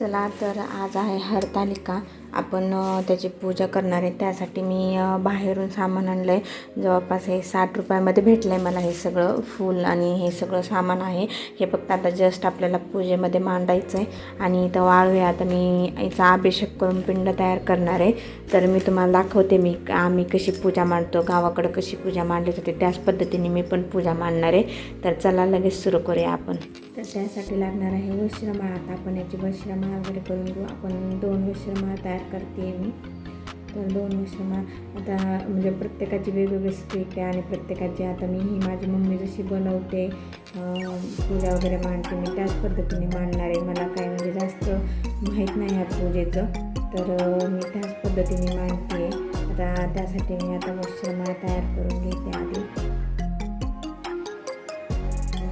चला तर आज आहे हरतालिका. आपण त्याची पूजा करणार आहे. त्यासाठी मी बाहेरून सामान आणलं आहे जवळपास हे साठ रुपयामध्ये भेटलं आहे मला हे सगळं फूल आणि हे सगळं सामान आहे. हे फक्त आता जस्ट आपल्याला पूजेमध्ये मांडायचं आहे आणि इथं वाळूया. आता मी याचा अभिषेक करून पिंड तयार करणार आहे. तर मी तुम्हाला दाखवते मी आम्ही कशी पूजा मांडतो गावाकडं कशी पूजा मांडली जाते. त्याच पद्धतीने मी पण पूजा मांडणार आहे. तर चला लगेच सुरू करूया आपण. तर त्यासाठी लागणार आहे वस्त्रमाळ आता आपण याची वस्त्रमाळ वगैरे करून घेऊ. आपण दोन वस्त्रमाळ तयार तयार करते मी. तर दोन वस्त्रमाळ आता म्हणजे प्रत्येकाची वेगवेगळी स्ट्रीट आहे आणि प्रत्येकाची आता मी ही माझी मम्मी जशी बनवते पूजा वगैरे मांडते मी त्याच पद्धतीने मांडणार आहे. मला काय म्हणजे जास्त माहीत नाही ह्या पूजेचं. तर मी त्याच पद्धतीने मांडते. आता त्यासाठी मी आता वस्त्रमाळ तयार करून घेते आधी.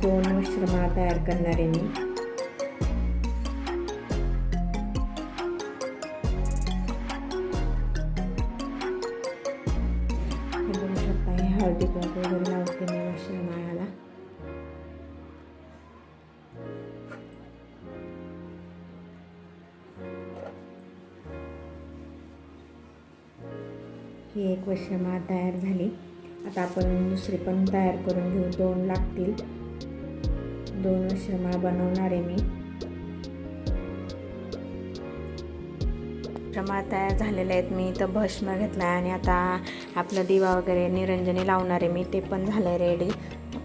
दोन वस्त्रमाळा तयार करणार आहे मी. ही एक वस्त्रमाळा तयार झाली. आता आपण दुसरी पण तयार करून घेऊ. दोन लागतील. दोन वस्त्रमाळ बनवणार आहे मी. वस्त्रमाळ तयार झालेले आहेत. मी इथं भस्म घेतला आहे आणि आता आपलं दिवा वगैरे निरंजनी लावणार आहे. मी ते पण झालं आहे रेडी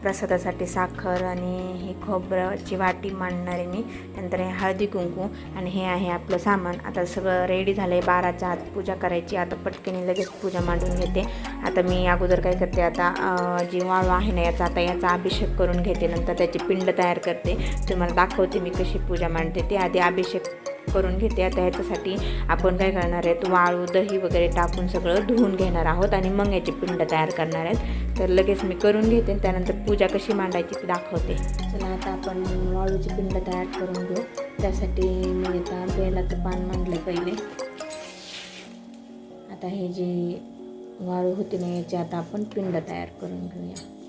प्रसादासाठी साखर आणि ही खोबऱ्याची वाटी मांडणार आहे मी. नंतर हे हळदी कुंकू आणि हे आहे आपलं सामान. आता सगळं रेडी झालं आहे बाराच्या आत पूजा करायची. आता पटकनी लगेच पूजा मांडून घेते. आता मी अगोदर काय करते आता जी वाळू आहे ना याचा आता याचा अभिषेक करून घेते. नंतर त्याची पिंड तयार करते. तुम्हाला दाखवते मी कशी पूजा मांडते. ते आधी अभिषेक करून घेते. आता ह्याच्यासाठी आपण काय करणार आहेत? वाळू दही वगैरे टाकून सगळं धुवून घेणार आहोत आणि मग याची पिंड तयार करणार आहेत. तर लगेच मी करून घेते त्यानंतर पूजा कशी मांडायची ती दाखवते. चला आता आपण वाळूची पिंड तयार करून घेऊ. त्यासाठी मी आता बेलाचं पान मांडलं पहिले. आता हे जी वाळू होती ना याची आता आपण पिंड तयार करून घेऊया.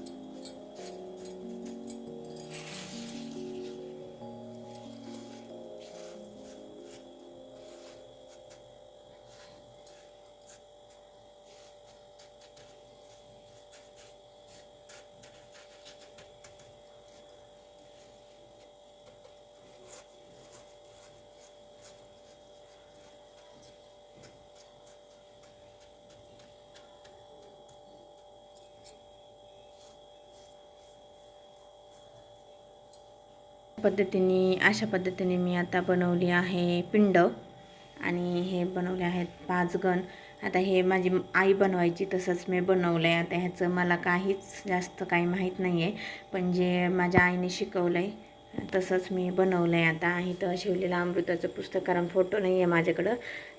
पद्धतीने अशा पद्धतीने मी आता बनवली आहे पिंड. आणि हे बनवले आहेत पाच गण आता हे माझी आई बनवायची तसंच मी बनवलं आहे आता ह्याचं मला काहीच जास्त काही माहीत नाही आहे पण जे माझ्या आईने शिकवलं आहे तसंच मी बनवलं आहे आता इथं शिवलेलं अमृताचं पुस्तक कारण फोटो नाही आहे माझ्याकडं.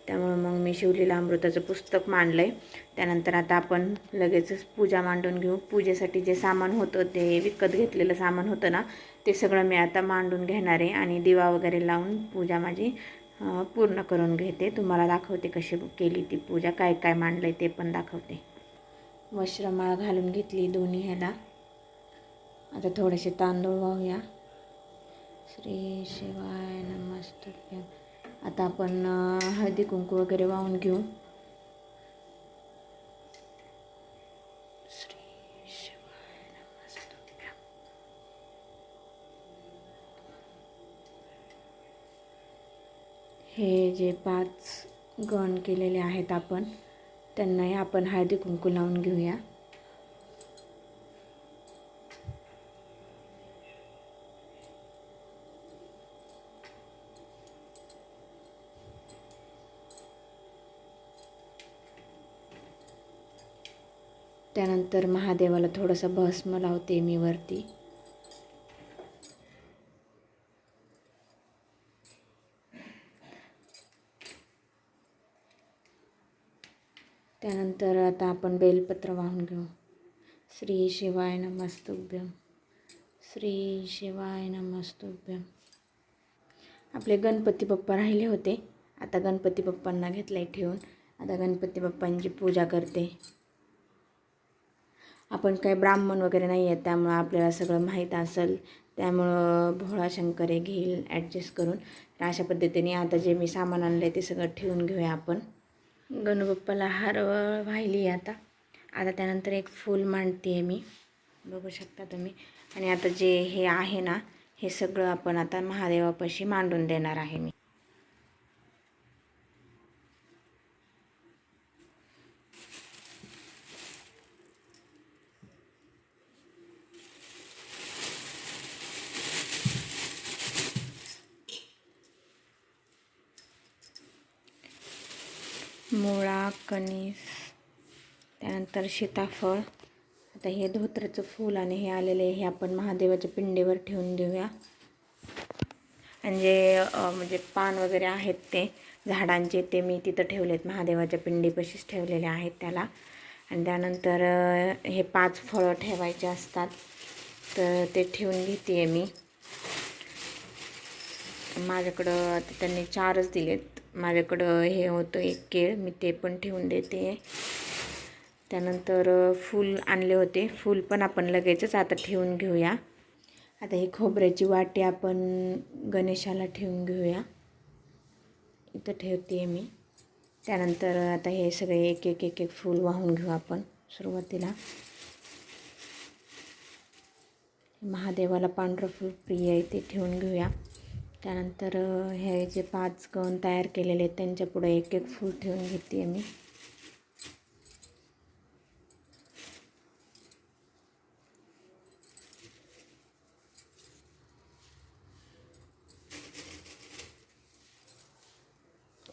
त्यामुळं मग मी शिवलेलं अमृताचं पुस्तक मांडलं आहे त्यानंतर आता आपण लगेचच पूजा मांडून घेऊ. पूजेसाठी जे सामान होतं ते विकत घेतलेलं सामान होतं ना ते सगळं मी आता मांडून घेणार आहे. आणि दिवा वगैरे लावून पूजा माझी पूर्ण करून घेते. तुम्हाला दाखवते कशी केली ती पूजा काय काय मांडलं आहे ते पण दाखवते. वस्त्रमाळ घालून घेतली दोन्ही ह्याला. आता थोडेसे तांदूळ वाहूया. श्री शिवाय नमस्तुभ्य. आता आपण हळदी कुंकू वगैरे वाहून घेऊ. श्री शिवाय हे जे पाच गण केलेले आहेत आपण त्यांनाही आपण हळदी कुंकू लावून घेऊया. त्यानंतर महादेवाला थोडंसं भस्म लावते मी वरती. त्यानंतर आता आपण बेलपत्र वाहून घेऊ. श्री शिवाय नमस्तुभ्यम श्री शिवाय नमस्तुभ्यम आपले गणपती बाप्पा राहिले होते. आता गणपती बाप्पांना घेतलं ठेवून. आता गणपती बाप्पांची पूजा करते. आपण काय ब्राह्मण वगैरे नाही आहेत त्यामुळं आपल्याला सगळं माहीत असेल. त्यामुळं भोळा शंकर हे घेईल ॲडजस्ट करून. तर अशा पद्धतीने आता जे मी सामान आणलं आहे ते सगळं ठेवून घेऊया आपण. गणूबाप्पाला हार वाहिली आहे आता. आता त्यानंतर एक फूल मांडते आहे मी. बघू शकता तुम्ही. आणि आता जे हे आहे ना हे सगळं आपण आता महादेवापाशी मांडून देणार आहे मी. मुळा कणीस त्यानंतर सीताफळ. आता हे धोत्र्याचं फूल आणि हे आलेलं आहे हे आपण महादेवाच्या पिंडीवर ठेवून देऊया. आणि जे म्हणजे पान वगैरे आहेत ते झाडांचे ते मी तिथं ठेवले आहेत महादेवाच्या पिंडीपाशीच ठेवलेले आहेत त्याला. आणि त्यानंतर हे पाच फळं ठेवायचे असतात तर ते ठेवून घेते आहे मी. माझ्याकडं त्यांनी चारच दिलेत. माझ्याकडं हे होतं एक केळ मी ते पण ठेवून देते. त्यानंतर फूल आणले होते. फूल पण आपण लगेचच आता ठेवून घेऊया. आता ही खोबऱ्याची वाटी आपण गणेशाला ठेवून घेऊया. इथं ठेवते मी. त्यानंतर आता हे सगळे एक एक एक एक फूल वाहून घेऊ आपण सुरुवातीला. महादेवाला पांढरं फूल प्रिय आहे ते ठेवून घेऊया. त्यानंतर हे जे पाच गण तयार केलेले आहेत त्यांच्या पुढे एक एक फूल ठेवून घेते मी.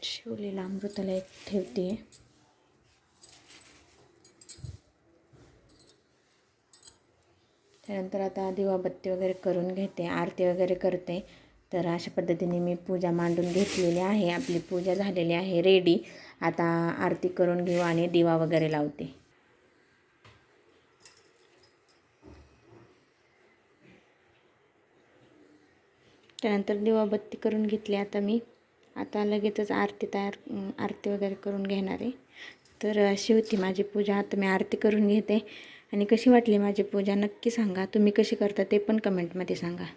शिवलेला अमृताला एक ठेवते. त्यानंतर आता दिवाबत्ती वगैरे करून घेते आरती वगैरे करते. तर अशा पद्धतीने मी पूजा मांडून घेतलेली आहे. आपली पूजा झालेली आहे रेडी. आता आरती करून घेऊ आणि दिवा वगैरे लावते. त्यानंतर दिवाबत्ती करून घेतली आता मी. आता लगेचच आरती तयार आरती वगैरे करून घेणार आहे. तर अशी होती माझी पूजा. आता मी आरती करून घेते. आणि कशी वाटली माझी पूजा? नक्की सांगा. तुम्ही कशी करता ते पण कमेंटमध्ये सांगा.